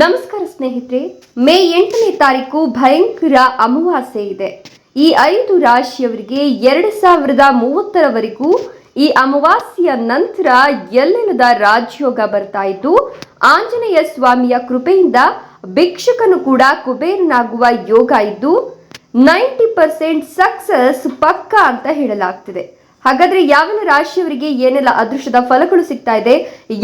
ನಮಸ್ಕಾರ ಸ್ನೇಹಿತರೆ, ಮೇ ಎಂಟನೇ ತಾರೀಕು ಭಯಂಕರ ಅಮಾವಾಸ್ಯೆ ಇದೆ. ಈ ಐದು ರಾಶಿಯವರಿಗೆ ಎರಡು ಸಾವಿರದ ಮೂವತ್ತರವರೆಗೂ ಈ ಅಮಾವಾಸ್ಯೆಯ ನಂತರ ಎಲ್ಲೆಲ್ಲದ ರಾಜಯೋಗ ಬರ್ತಾ ಇತ್ತು ಆಂಜನೇಯ ಸ್ವಾಮಿಯ ಕೃಪೆಯಿಂದ ಭಿಕ್ಷುಕನು ಕೂಡ ಕುಬೇರನಾಗುವ ಯೋಗ ಇದ್ದು, ನೈಂಟಿ ಪರ್ಸೆಂಟ್ ಸಕ್ಸಸ್ ಪಕ್ಕ ಅಂತ ಹೇಳಲಾಗ್ತಿದೆ. ಹಾಗಾದ್ರೆ ಯಾವೆಲ್ಲ ರಾಶಿಯವರಿಗೆ ಏನೆಲ್ಲ ಅದೃಷ್ಟದ ಫಲಗಳು ಸಿಗ್ತಾ ಇದೆ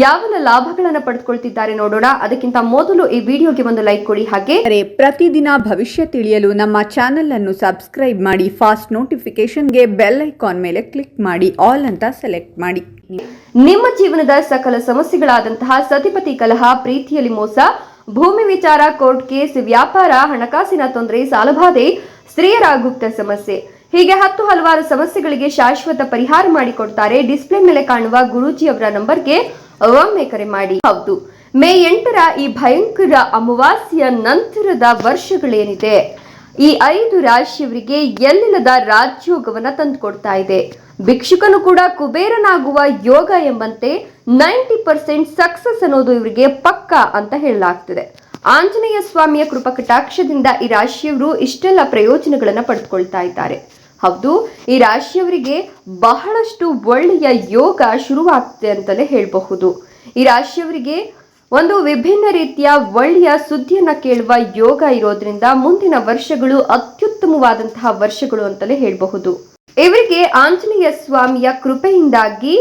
ಯಾವೆಲ್ಲ ಲಾಭಗಳನ್ನ ಪಡೆದುಕೊಳ್ತಿದ್ದಾರೆ ನೋಡೋಣ. ಅದಕ್ಕಿಂತ ಮೊದಲು ಈ ವಿಡಿಯೋಗೆ ಒಂದು ಲೈಕ್ ಕೊಡಿ. ಹಾಗೆ ಪ್ರತಿದಿನ ಭವಿಷ್ಯ ತಿಳಿಯಲು ನಮ್ಮ ಚಾನೆಲ್ ಅನ್ನು ಸಬ್ಸ್ಕ್ರೈಬ್ ಮಾಡಿ ಫಾಸ್ಟ್ ನೋಟಿಫಿಕೇಶನ್ಗೆ ಬೆಲ್ ಐಕಾನ್ ಮೇಲೆ ಕ್ಲಿಕ್ ಮಾಡಿ ಆಲ್ ಅಂತ ಸೆಲೆಕ್ಟ್ ಮಾಡಿ. ನಿಮ್ಮ ಜೀವನದ ಸಕಲ ಸಮಸ್ಯೆಗಳಾದಂತಹ ಸತಿಪತಿ ಕಲಹ ಪ್ರೀತಿಯಲ್ಲಿ ಮೋಸ ಭೂಮಿ ವಿಚಾರ ಕೋರ್ಟ್ ಕೇಸ್ ವ್ಯಾಪಾರ ಹಣಕಾಸಿನ ತೊಂದರೆ ಸಾಲಬಾಧೆ ಸ್ತ್ರೀಯರ ಗುಪ್ತ ಸಮಸ್ಯೆ ಹೀಗೆ ಹತ್ತು ಹಲವಾರು ಸಮಸ್ಯೆಗಳಿಗೆ ಶಾಶ್ವತ ಪರಿಹಾರ ಮಾಡಿಕೊಡ್ತಾರೆ. ಡಿಸ್ಪ್ಲೇ ಮೇಲೆ ಕಾಣುವ ಗುರೂಜಿ ಅವರ ನಂಬರ್ಗೆ ಒಮ್ಮೆ ಕರೆ ಮಾಡಿ. ಹೌದು. ಮೇ ಎಂಟರ ಈ ಭಯಂಕರ ಅಮಾವಾಸ್ಯ ನಂತರದ ವರ್ಷಗಳೇನಿದೆ? ಈ ಐದು ರಾಶಿಯವರಿಗೆ ಎಲ್ಲಿಲ್ಲದ ತಂದು ತಂದುಕೊಡ್ತಾ ಇದೆ. ಭಿಕ್ಷುಕನು ಕೂಡ ಕುಬೇರನಾಗುವ ಯೋಗ ಎಂಬಂತೆ ನೈಂಟಿ ಪರ್ಸೆಂಟ್ ಸಕ್ಸಸ್ ಅನ್ನೋದು ಇವರಿಗೆ ಪಕ್ಕ ಅಂತ ಹೇಳಲಾಗ್ತಿದೆ. ಆಂಜನೇಯ ಸ್ವಾಮಿಯ ಕೃಪಕಟಾಕ್ಷದಿಂದ ಈ ರಾಶಿಯವರು ಇಷ್ಟೆಲ್ಲ ಪ್ರಯೋಜನಗಳನ್ನು ಪಡೆದುಕೊಳ್ತಾ ಇದ್ದಾರೆ. ಹೌದು, ಈ ರಾಶಿಯವರಿಗೆ ಬಹಳಷ್ಟು ಒಳ್ಳೆಯ ಯೋಗ ಶುರುವಾಗ್ತದೆ ಅಂತಲೇ ಹೇಳಬಹುದು. ಈ ರಾಶಿಯವರಿಗೆ ಒಂದು ವಿಭಿನ್ನ ರೀತಿಯ ಒಳ್ಳೆಯ ಸುದ್ದಿಯನ್ನ ಕೇಳುವ ಯೋಗ ಇರೋದ್ರಿಂದ ಮುಂದಿನ ವರ್ಷಗಳು ಅತ್ಯುತ್ತಮವಾದಂತಹ ವರ್ಷಗಳು ಅಂತಲೇ ಹೇಳಬಹುದು. ಇವರಿಗೆ ಆಂಜನೇಯ ಸ್ವಾಮಿಯ ಕೃಪೆಯಿಂದಾಗಿ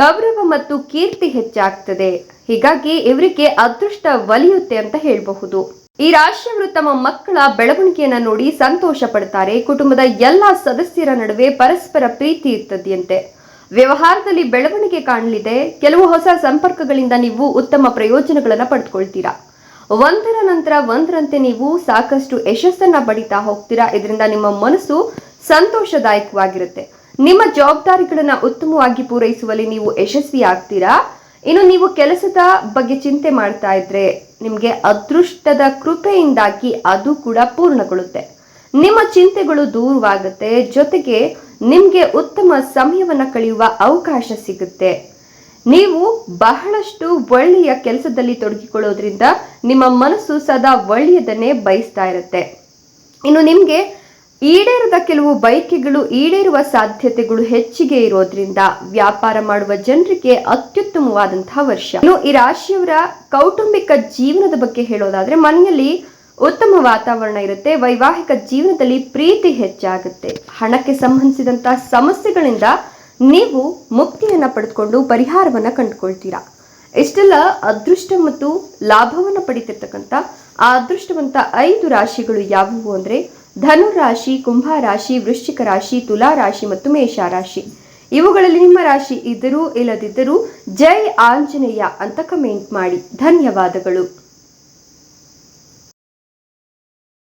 ಗೌರವ ಮತ್ತು ಕೀರ್ತಿ ಹೆಚ್ಚಾಗ್ತದೆ. ಹೀಗಾಗಿ ಇವರಿಗೆ ಅದೃಷ್ಟ ಒಲಿಯುತ್ತೆ ಅಂತ ಹೇಳಬಹುದು. ಈ ರಾಶಿಯವರು ತಮ್ಮ ಮಕ್ಕಳ ಬೆಳವಣಿಗೆಯನ್ನ ನೋಡಿ ಸಂತೋಷ ಪಡ್ತಾರೆ ಕುಟುಂಬದ ಎಲ್ಲಾ ಸದಸ್ಯರ ನಡುವೆ ಪರಸ್ಪರ ಪ್ರೀತಿ ಇರ್ತದೆಯಂತೆ ವ್ಯವಹಾರದಲ್ಲಿ ಬೆಳವಣಿಗೆ ಕಾಣಲಿದೆ. ಕೆಲವು ಹೊಸ ಸಂಪರ್ಕಗಳಿಂದ ನೀವು ಉತ್ತಮ ಪ್ರಯೋಜನಗಳನ್ನು ಪಡೆದುಕೊಳ್ತೀರಾ ಒಂದರ ನಂತರ ಒಂದರಂತೆ ನೀವು ಸಾಕಷ್ಟು ಯಶಸ್ಸನ್ನ ಪಡಿತಾ ಹೋಗ್ತೀರಾ. ಇದರಿಂದ ನಿಮ್ಮ ಮನಸ್ಸು ಸಂತೋಷದಾಯಕವಾಗಿರುತ್ತೆ. ನಿಮ್ಮ ಜವಾಬ್ದಾರಿಗಳನ್ನ ಉತ್ತಮವಾಗಿ ಪೂರೈಸುವಲ್ಲಿ ನೀವು ಯಶಸ್ವಿ ಆಗ್ತೀರಾ ಇನ್ನು ನೀವು ಕೆಲಸದ ಬಗ್ಗೆ ಚಿಂತೆ ಮಾಡ್ತಾ ಇದ್ರೆ ನಿಮಗೆ ಅದೃಷ್ಟದ ಕೃಪೆಯಿಂದಾಗಿ ಅದು ಕೂಡ ಪೂರ್ಣಗೊಳ್ಳುತ್ತೆ. ನಿಮ್ಮ ಚಿಂತೆಗಳು ದೂರವಾಗುತ್ತೆ, ಜೊತೆಗೆ ನಿಮಗೆ ಉತ್ತಮ ಸಮಯವನ್ನು ಕಳೆಯುವ ಅವಕಾಶ ಸಿಗುತ್ತೆ. ನೀವು ಬಹಳಷ್ಟು ಒಳ್ಳೆಯ ಕೆಲಸದಲ್ಲಿ ತೊಡಗಿಕೊಳ್ಳೋದ್ರಿಂದ ನಿಮ್ಮ ಮನಸ್ಸು ಸದಾ ಒಳ್ಳೆಯದನ್ನೇ ಬಯಸ್ತಾ ಇರುತ್ತೆ. ಇನ್ನು ನಿಮಗೆ ಈಡೇರದ ಕೆಲವು ಬೈಕೆಗಳು ಈಡೇರುವ ಸಾಧ್ಯತೆಗಳು ಹೆಚ್ಚಿಗೆ ಇರೋದ್ರಿಂದ ವ್ಯಾಪಾರ ಮಾಡುವ ಜನರಿಗೆ ಅತ್ಯುತ್ತಮವಾದಂತಹ ವರ್ಷ. ಇನ್ನು ಈ ರಾಶಿಯವರ ಕೌಟುಂಬಿಕ ಜೀವನದ ಬಗ್ಗೆ ಹೇಳೋದಾದ್ರೆ ಮನೆಯಲ್ಲಿ ಉತ್ತಮ ವಾತಾವರಣ ಇರುತ್ತೆ, ವೈವಾಹಿಕ ಜೀವನದಲ್ಲಿ ಪ್ರೀತಿ ಹೆಚ್ಚಾಗುತ್ತೆ. ಹಣಕ್ಕೆ ಸಂಬಂಧಿಸಿದಂತಹ ಸಮಸ್ಯೆಗಳಿಂದ ನೀವು ಮುಕ್ತಿಯನ್ನ ಪಡೆದುಕೊಂಡು ಪರಿಹಾರವನ್ನ ಕಂಡುಕೊಳ್ತೀರಾ? ಇಷ್ಟೆಲ್ಲ ಅದೃಷ್ಟ ಮತ್ತು ಲಾಭವನ್ನ ಪಡಿತಿರ್ತಕ್ಕಂಥ ಆ ಅದೃಷ್ಟವಂತ ಐದು ರಾಶಿಗಳು ಯಾವುವು ಅಂದ್ರೆ ಧನು ರಾಶಿ ಕುಂಭ ರಾಶಿ ವೃಶ್ಚಿಕ ರಾಶಿ ತುಲಾ ರಾಶಿ ಮತ್ತು ಮೇಷ ರಾಶಿ ಇವುಗಳಲ್ಲಿ ನಿಮ್ಮ ರಾಶಿ ಇದ್ದರೂ ಇಲ್ಲದಿದ್ದರೂ ಜೈ ಆಂಜನೇಯ ಅಂತ ಕಮೆಂಟ್ ಮಾಡಿ. ಧನ್ಯವಾದಗಳು.